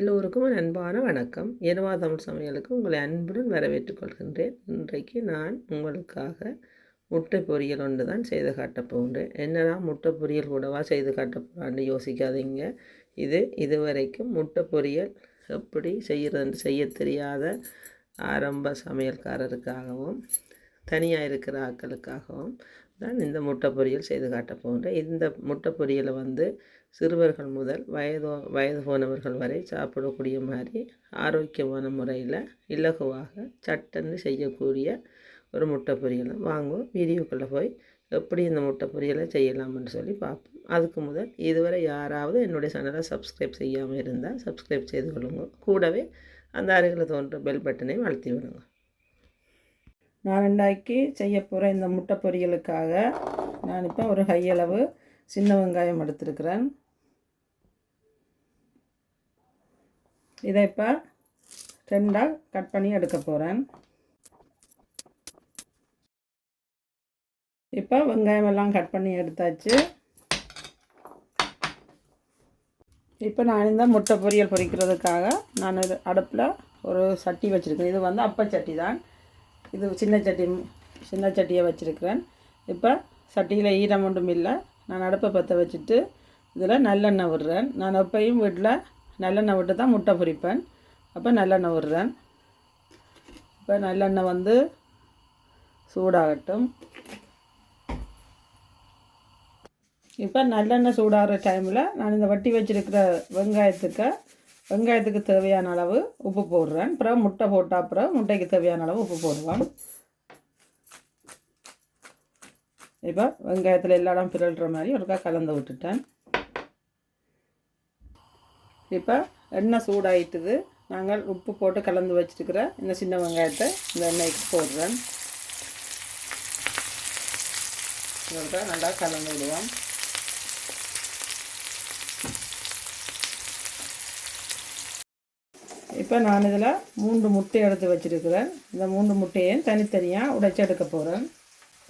எல்லோருக்கும் ஒரு அன்பான வணக்கம். இரவா தமிழ் சமையலுக்கு உங்களை அன்புடன் வரவேற்றுக் கொள்கின்றேன். இன்றைக்கு நான் உங்களுக்காக முட்டை பொரியல் ஒன்று தான் செய்து காட்டப் போகின்றேன். என்னடா முட்டை பொரியல் கூடவா செய்து காட்ட போகிறான்னு யோசிக்காதீங்க. இது இதுவரைக்கும் முட்டை பொரியல் எப்படி செய்கிறதுன்னு செய்ய தெரியாத ஆரம்ப சமையல்காரருக்காகவும் தனியாக இருக்கிற ஆட்களுக்காகவும் தான் இந்த முட்டை பொரியல் செய்து காட்டப் போகின்றேன். இந்த முட்டை பொரியலை வந்து சிறுவர்கள் முதல் வயது வயது போனவர்கள் வரை சாப்பிடக்கூடிய மாதிரி ஆரோக்கியமான முறையில் இலகுவாக சட்டன்னு செய்யக்கூடிய ஒரு முட்டை பொரியலை வாங்குவோம் வீடியோக்குள்ளே போய் எப்படி இந்த முட்டை பொரியலை செய்யலாம்னு சொல்லி பார்ப்போம். அதுக்கு முதல் இதுவரை யாராவது என்னுடைய சேனலை சப்ஸ்கிரைப் செய்யாமல் இருந்தால் சப்ஸ்கிரைப் செய்து கொள்ளுங்க. கூடவே அந்த அருகில் தோன்ற பெல் பட்டனையும் அழுத்தி விடுங்க. நான் ரெண்டாக்கி செய்ய போகிற இந்த முட்டை பொரியலுக்காக நான் இப்போ ஒரு கையளவு சின்ன வெங்காயம் எடுத்துருக்கிறேன். இதை இப்போ ரெண்டாக கட் பண்ணி எடுக்க போகிறேன். இப்போ வெங்காயம் எல்லாம் கட் பண்ணி எடுத்தாச்சு. இப்போ நான் இந்த முட்டை பொரியல் பொரிக்கிறதுக்காக நான் இது அடுப்பில் ஒரு சட்டி வச்சுருக்கேன். இது வந்து அப்ப சட்டி தான். இது சின்ன சட்டி சின்ன சட்டியை வச்சுருக்கிறேன். இப்போ சட்டியில் ஈரம் ஒன்றும் இல்லை. நான் அடுப்பை பற்ற வச்சுட்டு இதில் நல்லெண்ணெய் விடுறேன். நான் எப்பையும் வீட்டில் நல்லெண்ணெய் விட்டு தான் முட்டை பொரிப்பேன். அப்போ நல்லெண்ணெய் விடுறேன். இப்போ நல்லெண்ணெய் வந்து சூடாகட்டும். இப்போ நல்லெண்ணெய் சூடாகிற டைமில் நான் இந்த வட்டி வச்சுருக்கிற வெங்காயத்துக்கு வெங்காயத்துக்கு தேவையான அளவு உப்பு போடுறேன். அப்புறம் முட்டை போட்டால் அப்புறம் முட்டைக்கு தேவையான அளவு உப்பு போடுவேன் இப்போ வெங்காயத்தில் எல்லா இடம் பிறல்ற மாதிரி ஒருக்கா கலந்து விட்டுட்டேன். இப்போ எண்ணெய் சூடாயிட்டுது. நாங்கள் உப்பு போட்டு கலந்து வச்சுருக்கிற இந்த சின்ன வெங்காயத்தை இந்த எண்ணெய்க்கு போடுறேன். நல்லா கலந்து விடுவோம். இப்போ நான் இதில் மூன்று முட்டை எடுத்து வச்சுருக்கிறேன். இந்த மூன்று முட்டையும் தனித்தனியாக உடைச்சி எடுக்க போகிறேன்.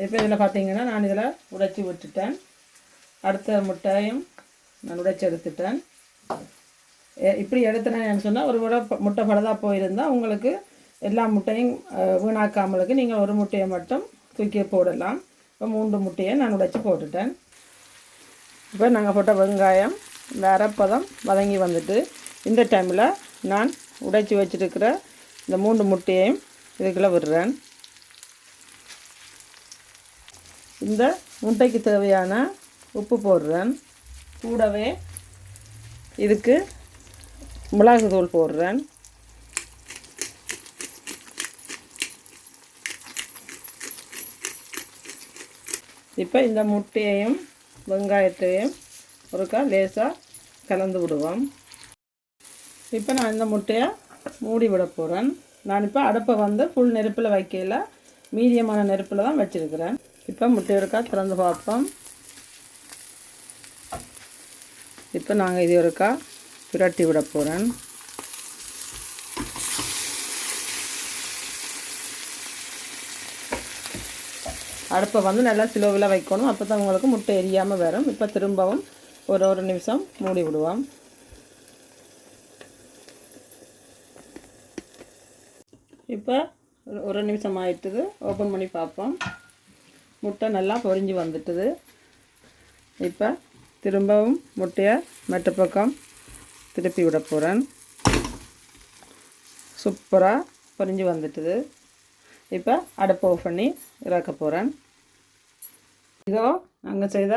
இப்போ இதில் பார்த்தீங்கன்னா நான் இதில் உடைச்சி விட்டுட்டேன். அடுத்த முட்டையும் நான் உடைச்சி எடுத்துட்டேன். இப்படி எடுத்துனேன்னு சொன்னால் ஒரு முறை முட்டை படதாக போயிருந்தால் உங்களுக்கு எல்லா முட்டையும் வீணாக்காமலுக்கு நீங்கள் ஒரு முட்டையை மட்டும் தூக்கி போடலாம். இப்போ மூன்று முட்டையை நான் உடைச்சி போட்டுட்டேன். இப்போ நாங்கள் போட்ட வெங்காயம் இந்த அரைப்பதம் வதங்கி வந்துட்டு இந்த டைமில் நான் உடைச்சி வச்சுருக்கிற இந்த மூன்று முட்டையையும் இதுக்குள்ளே விடுறேன். இந்த முட்டைக்கு தேவையான உப்பு போடுறேன். கூடவே இதுக்கு மிளகு தூள் போடுறேன். இப்போ இந்த முட்டையையும் வெங்காயத்தையும் ஒருக்கா லேசாக கலந்து விடுவோம். இப்போ நான் இந்த முட்டையை மூடி விட போகிறேன் நான் இப்போ அடுப்பை வந்து ஃபுல் நெருப்பில் வைக்கல மீடியமான நெருப்பில் தான் வச்சுருக்கிறேன். இப்போ முட்டை ஒருக்கா திறந்து பார்ப்போம். இப்போ நாங்கள் இது ஒருக்கா புரட்டி விட போகிறேன் அடுப்பை வந்து நல்லா சிலோவில் வைக்கணும். அப்போ தான் உங்களுக்கு முட்டை எரியாமல் வரும். இப்போ திரும்பவும் ஒரு ஒரு நிமிஷம் மூடி விடுவோம். இப்போ ஒரு நிமிஷம் ஆயிட்டுது. ஓப்பன் பண்ணி பார்ப்போம். முட்டை நல்லா பொறிஞ்சி வந்துட்டுது. இப்போ திரும்பவும் முட்டையை மற்ற பக்கம் திருப்பி விட போகிறேன் சூப்பராக பொரிஞ்சு வந்துட்டுது. இப்போ அடுப்பு ஆஃப் பண்ணி இறக்க போகிறேன் இதோ நாங்கள் செய்த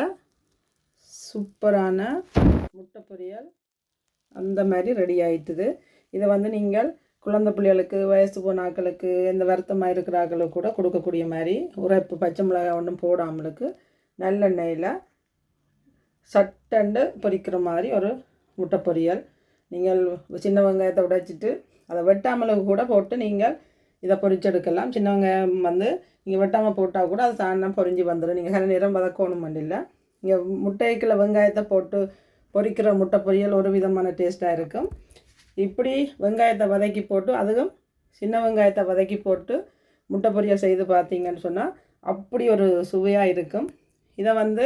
சூப்பரான முட்டை பொரியல் அந்த மாதிரி ரெடி ஆயிட்டுது. இதை வந்து நீங்கள் குழந்தை பிள்ளைகளுக்கு வயசு போன ஆக்களுக்கு எந்த வருத்தமாக இருக்கிற ஆக்களுக்கு கூட கொடுக்கக்கூடிய மாதிரி உரைப்பு பச்சை மிளகாய் ஒன்றும் போடாமலுக்கு நல்லெண்ணெயில் சட்டண்டு பொரிக்கிற மாதிரி ஒரு முட்டை பொரியல். நீங்கள் சின்ன வெங்காயத்தை உடைச்சிட்டு அதை வெட்டாமலுக்கு கூட போட்டு நீங்கள் இதை பொரிச்செடுக்கலாம் சின்ன வெங்காயம் வந்து நீங்கள் வெட்டாமல் போட்டால் கூட அது சாணம் பொரிஞ்சு வந்துடும் நீங்கள் சில நிறம் வதக்கணும் இல்லை இங்கே முட்டைக்குள்ள வெங்காயத்தை போட்டு பொரிக்கிற முட்டை பொரியல் ஒரு விதமான டேஸ்ட்டாக இருக்கும். இப்படி வெங்காயத்தை வதக்கி போட்டு அதுவும் சின்ன வெங்காயத்தை வதக்கி போட்டு முட்டை பொரியல் செய்து பார்த்தீங்கன்னு சொன்னால் அப்படி ஒரு சுவையாக இருக்கும். இதை வந்து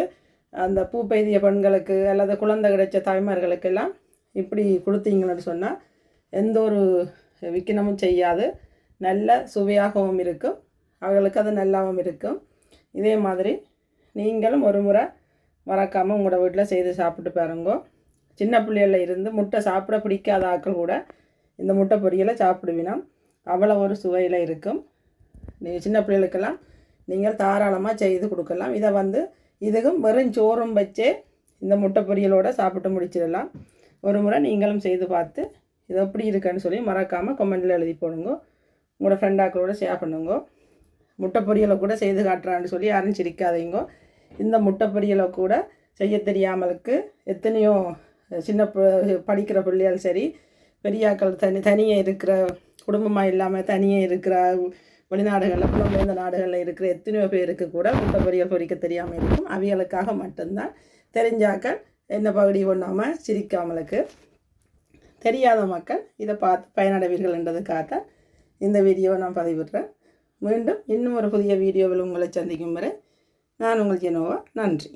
அந்த பூ பெய்திய பெண்களுக்கு அல்லது குழந்தை கிடைச்ச தாய்மார்களுக்கெல்லாம் இப்படி கொடுத்தீங்கன்னு சொன்னால் எந்த ஒரு விக்கினமும் செய்யாது. நல்ல சுவையாகவும் இருக்கும். அவர்களுக்கு அது நல்லாவும் இருக்கும். இதே மாதிரி நீங்களும் ஒரு முறை மறக்காமல் உங்களோட வீட்டில் செய்து சாப்பிட்டு பாருங்க. சின்ன பிள்ளைகளில் இருந்து முட்டை சாப்பிட பிடிக்காத ஆட்கள் கூட இந்த முட்டை பொரியலை சாப்பிடுவினா அவ்வளோ ஒரு சுவையில் இருக்கும். நீங்கள் சின்ன பிள்ளைகளுக்கெல்லாம் நீங்கள் தாராளமாக செய்து கொடுக்கலாம். இதை வந்து இதுக்கும் வெறும் சோறும் வச்சே இந்த முட்டை பொரியலோடு சாப்பிட்டு முடிச்சிடலாம். ஒரு முறை நீங்களும் செய்து பார்த்து இது எப்படி இருக்குன்னு சொல்லி மறக்காமல் கமெண்டில் எழுதி போடுங்க. உங்களோட ஃப்ரெண்டாக்களோட ஷேர் பண்ணுங்க. முட்டை பொரியலை கூட செய்து காட்டுறான்னு சொல்லி யாரும் சிரிக்காதீங்க. இந்த முட்டை பொரியலை கூட செய்ய தெரியாமலுக்கு எத்தனையோ சின்ன படிக்கிற பிள்ளைகள் சரி பெரியாக்கள் தனி தனியாக இருக்கிற குடும்பமாக இல்லாமல் தனியாக இருக்கிற வெளிநாடுகளில் புலம்பெயர்ந்த நாடுகளில் இருக்கிற எத்தனையோ பேருக்கு கூட முட்டை பொரியல் பொறிக்க தெரியாமல் இருக்கும். அவியலுக்காக மட்டும்தான் தெரிஞ்சாக்கள் என்ன பகுதி ஒன்றாமல் சிரிக்காமலுக்கு. தெரியாத மக்கள் இதை பார்த்து பயனடைவீர்கள் என்றதுக்காக இந்த வீடியோவை நான் பதிவிடுறேன். மீண்டும் இன்னும் ஒரு புதிய வீடியோவில் உங்களை சந்திக்கும் வரை நான் உங்கள் ஜெனோவா. நன்றி.